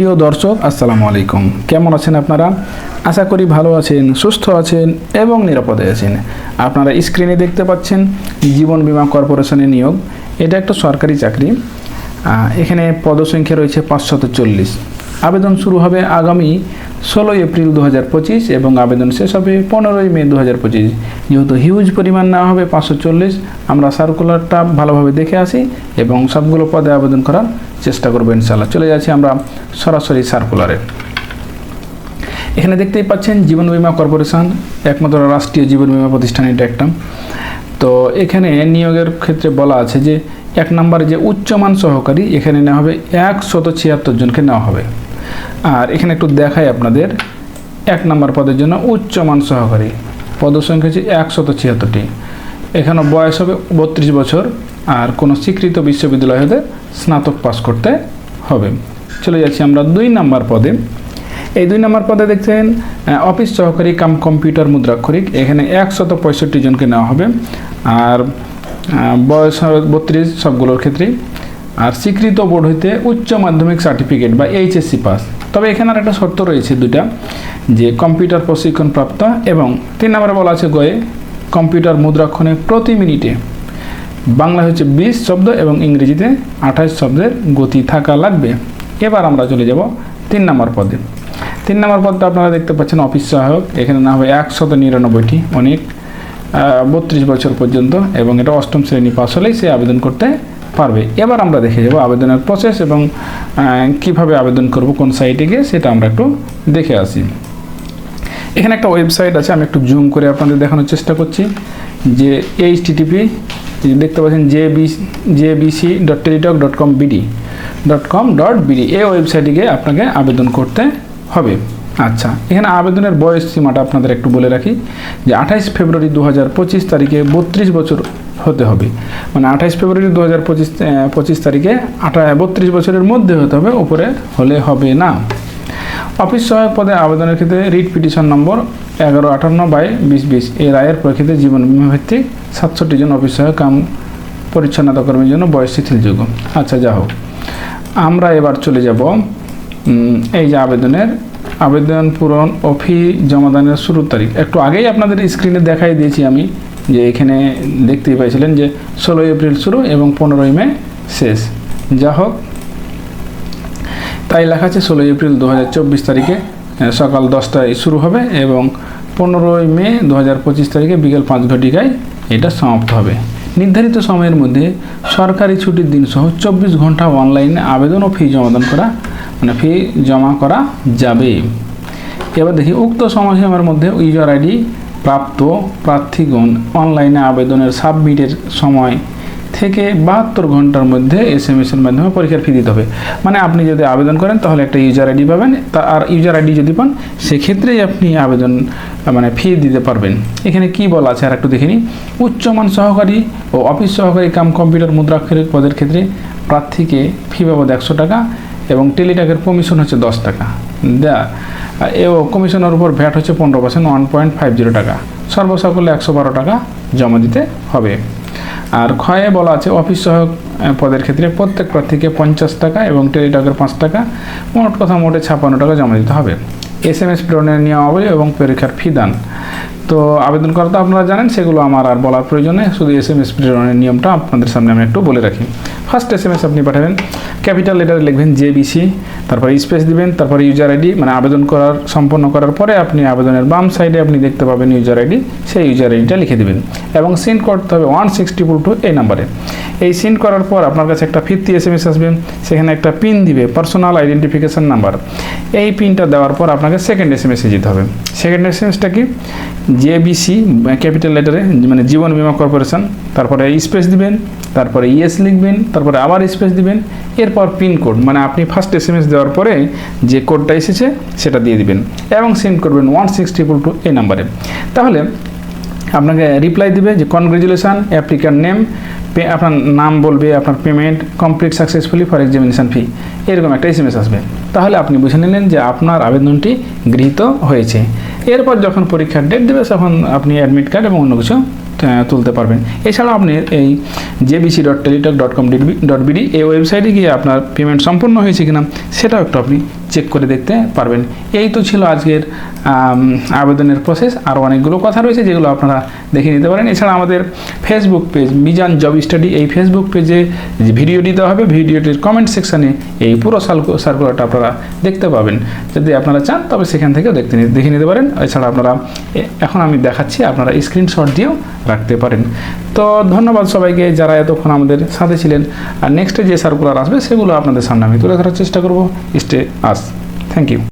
প্রিয় দর্শক, আসসালামু আলাইকুম। কেমন আছেন আপনারা? আশা করি ভালো আছেন, সুস্থ আছেন এবং নিরাপদে আছেন। আপনারা স্ক্রিনে দেখতে পাচ্ছেন জীবন বীমা কর্পোরেশনের নিয়োগ। এটা একটা সরকারি চাকরি। এখানে পদসংখ্যা রয়েছে পাঁচশত চল্লিশ। আবেদন শুরু হবে আগামী ষোলোই এপ্রিল দু এবং আবেদন শেষ হবে পনেরোই মে দু যেহেতু হিউজ পরিমাণ নেওয়া হবে, পাঁচশো চল্লিশ, আমরা সার্কুলারটা ভালোভাবে দেখে আসি এবং সবগুলো পদে আবেদন করার চেষ্টা করব ইনশাল্লাহ চলে যাচ্ছি আমরা সরাসরি সার্কুলারে এখানে দেখতেই পাচ্ছেন জীবন বিমা কর্পোরেশন, একমাত্র রাষ্ট্রীয় জীবন বিমা প্রতিষ্ঠান এটা একটা। তো এখানে নিয়োগের ক্ষেত্রে বলা আছে যে, এক নম্বরে যে উচ্চমান সহকারী, এখানে নেওয়া হবে একশত ছিয়াত্তর জনকে নেওয়া হবে। আর এখানে একটু দেখাই আপনাদের, এক নম্বর পদের জন্য উচ্চমান সহকারী। পদসংখ্যা হচ্ছে একশত ছিয়াত্তরটি। এখানে বয়স হবে বত্রিশ বছর, আর কোনো স্বীকৃত বিশ্ববিদ্যালয় হতে স্নাতক পাস করতে হবে। চলে যাচ্ছি আমরা দুই নাম্বার পদে। এই দুই নম্বর পদে দেখছেন অফিস সহকারী কাম কম্পিউটার মুদ্রাক্ষরিক। এখানে একশত পঁয়ষট্টি জনকে নেওয়া হবে। আর বয়স বত্রিশ সবগুলোর ক্ষেত্রেই। আর স্বীকৃত বোর্ড হইতে উচ্চ মাধ্যমিক সার্টিফিকেট বা এইচএসসি পাস। তবে এখানে আর একটা শর্ত রয়েছে দুটা যে কম্পিউটার প্রশিক্ষণ প্রাপ্ত এবং তিন নম্বরে বলা আছে গয়ে কম্পিউটার মুদ্রাক্ষণে প্রতি মিনিটে বাংলা হচ্ছে বিশ শব্দ এবং ইংরেজিতে আঠাশ শব্দের গতি থাকা লাগবে। এবার আমরা চলে যাব তিন নম্বর পদে। তিন নম্বর পদটা আপনারা দেখতে পাচ্ছেন অফিস সহায়ক, এখানে না হবে একশত নিরানব্বইটি, অনেক বত্রিশ বছর পর্যন্ত এবং এটা অষ্টম শ্রেণি পাস হলেই সে আবেদন করতে পারবে। এবার আমরা দেখে যাব আবেদনের প্রসেস এবং কীভাবে আবেদন করব, কোন সাইটে গিয়ে সেটা আমরা একটু দেখে আসি। এখানে একটা ওয়েবসাইট আছে, আমি একটু জুম করে আপনাদের দেখানোর চেষ্টা করছি। যে এইচ টিটিপি দেখতে পাচ্ছেন J B J BC dot Teletalk dot com BD dot com dot BD এই ওয়েবসাইটে গিয়ে আপনাকে আবেদন করতে হবে। আচ্ছা এখানে আবেদনের বয়স সীমাটা আপনাদের একটু বলে রাখি। যে আঠাইশ ফেব্রুয়ারি দু হাজার পঁচিশ তারিখে বত্রিশ বছর হতে হবে। মানে আঠাইশ ফেব্রুয়ারি দু হাজার পঁচিশ পঁচিশ তারিখে আঠা, বত্রিশ বছরের মধ্যে হতে হবে, উপরে হলে হবে না। অফিস সহায়ক পদে আবেদনের ক্ষেত্রে রিট পিটিশন নম্বর এগারো আটান্ন বাই বিশ বিশ। এই রায়ের প্রেক্ষিতে জীবন বিমা ভিত্তিক সাতষট্টি জন অফিস সহায়ক কাম পরিচ্ছন্নতা কর্মীর জন্য বয়স শিথিলযোগ্য আচ্ছা যা হোক। আমরা এবার চলে যাব এই যে আবেদনের, আবেদন পূরণ ও ফি জমাদানের শুরুর তারিখ। একটু আগেই আপনাদের স্ক্রিনে দেখাই দিয়েছি আমি। যে এখানে দেখতেই পাইছিলেন যে ষোলোই এপ্রিল শুরু এবং পনেরোই মে শেষ। যা হোক, তাই লেখা আছে ষোলোই এপ্রিল দু হাজার চব্বিশ তারিখে সকাল দশটায় শুরু হবে এবং পনেরোই মে দু হাজার পঁচিশ তারিখে বিকেল পাঁচ ঘটিকায় এটা সমাপ্ত হবে। নির্ধারিত সময়ের মধ্যে সরকারি ছুটির দিন সহ চব্বিশ ঘণ্টা অনলাইনে আবেদন ও ফি জমাদান করা মানে ফি জমা করা যাবে। এবার দেখি, উক্ত সময়সীমার মধ্যে ইউজার আইডি প্রাপ্ত প্রার্থীগণ অনলাইনে আবেদনের সাবমিটের সময় থেকে বাহাত্তর ঘণ্টার মধ্যে এস এম এর মাধ্যমে পরীক্ষার ফি দিতে হবে। মানে আপনি যদি আবেদন করেন, তাহলে একটা ইউজার আইডি পাবেন। তা আর ইউজার আইডি যদি পান, সেক্ষেত্রেই আপনি আবেদন মানে ফি দিতে পারবেন। এখানে কি বলা আছে আর একটু দেখে নিই। উচ্চমান সহকারী ও অফিস সহকারী কাম কম্পিউটার মুদ্রাক্ষরিক পদের ক্ষেত্রে প্রার্থীকে ফি বাবদ একশো টাকা এবং টেলিটাকের কমিশন হচ্ছে দশ টাকা। দেয়া কমিশনের উপর ভ্যাট হচ্ছে পনেরো percent one point five zero টাকা। সর্বসকলে একশো বারো টাকা জমা দিতে হবে। আর ক্ষয়ে বলা আছে, অফিস সহায়ক পদের ক্ষেত্রে প্রত্যেক প্রার্থীকে পঞ্চাশ টাকা এবং টেলিটকের পাঁচ টাকা, মোট কথা মোটে ছাপ্পান্ন টাকা জমা দিতে হবে। এস এম এস প্রেরণের নিয়মাবলী এবং পরীক্ষার ফি দান। তো আবেদন করা তো আপনারা জানেন, সেগুলো আমার আর বলার প্রয়োজনে শুধু এস এম এস প্রেরণের নিয়মটা আপনাদের সামনে আমি একটু বলে রাখি। ফার্স্ট এস এম এস আপনি পাঠাবেন ক্যাপিটাল লেটারে লিখবেন জে জেবিসি তারপরে স্পেস দিবেন, তারপরে ইউজার আইডি মানে আবেদন করার, সম্পন্ন করার পরে আপনি আবেদনের বাম সাইডে আপনি দেখতে পাবেন ইউজার আইডি সেই ইউজার আইডিটা লিখে দেবেন। এবং সেন্ড করতে হবে ওয়ান সিক্সটি টু এই নাম্বারে এই সেন্ড করার পর আপনার কাছে একটা ফিফটি এস এম এস আসবে, সেখানে একটা পিন দিবে পার্সোনাল আইডেন্টিফিকেশন নাম্বার এই পিনটা দেওয়ার পর আপনাকে সেকেন্ড এস এম এসে যেতে হবে। সেকেন্ড এস এম এসটা কি? জেবিসি ক্যাপিটাল লেটারে মানে জীবন বীমা কর্পোরেশন তারপরে স্পেস দিবেন, তারপরে ইএস লিখবেন, তারপরে আবার স্পেস দিবেন, এরপর পিন কোড মানে আপনি ফার্স্ট এস এম এস দেওয়ার পরে যে কোডটা এসেছে, সেটা দিয়ে দিবেন। এবং সেন্ড করবেন ওয়ান সিক্স ট্রিপল টু এই নাম্বারে তাহলে আপনাকে রিপ্লাই দিবে যে কনগ্রেচুলেশন অ্যাপ্লিকার নেম আপনার নাম বলবে, আপনার payment complete successfully for examination fee এরকম একটা এস এম এস আসবে। তাহলে আপনি বুঝে নিলেন যে আপনার আবেদনটি গৃহীত হয়েছে। এরপর যখন পরীক্ষার ডেট দেবে, তখন আপনি অ্যাডমিট কার্ড এবং অন্য কিছু তুলতে পারবেন। এছাড়াও আপনি এই JBC dot Teletalk dot com dot BD এই ওয়েবসাইটে গিয়ে আপনার পেমেন্ট সম্পূর্ণ হয়েছে কিনা, সেটাও একটু আপনি চেক করে দেখতে পারবেন। এই তো ছিল আজকের আবেদনের প্রসেস আরও অনেকগুলো কথা রয়েছে যেগুলো আপনারা দেখে নিতে পারেন। এছাড়া আমাদের Facebook page Mizan job study এই ফেসবুক পেজে ভিডিওটি দেওয়া হবে ভিডিওটির কমেন্ট সেকশানে এই পুরো সার্কুলারটা আপনারা দেখতে পাবেন। যদি আপনারা চান, তবে সেখান থেকেও দেখতে দেখে নিতে পারেন। এছাড়া আপনারা এখন আমি দেখাচ্ছি, আপনারা স্ক্রিনশট দিয়েও রাখতে পারেন। তো ধন্যবাদ সবাইকে যারা এতক্ষণ আমাদের সাথে ছিলেন। আর নেক্সটে যে সার্কুলার আসবে, সেগুলো আপনাদের সামনে আমি তুলে ধরার চেষ্টা করব। Stay us thank you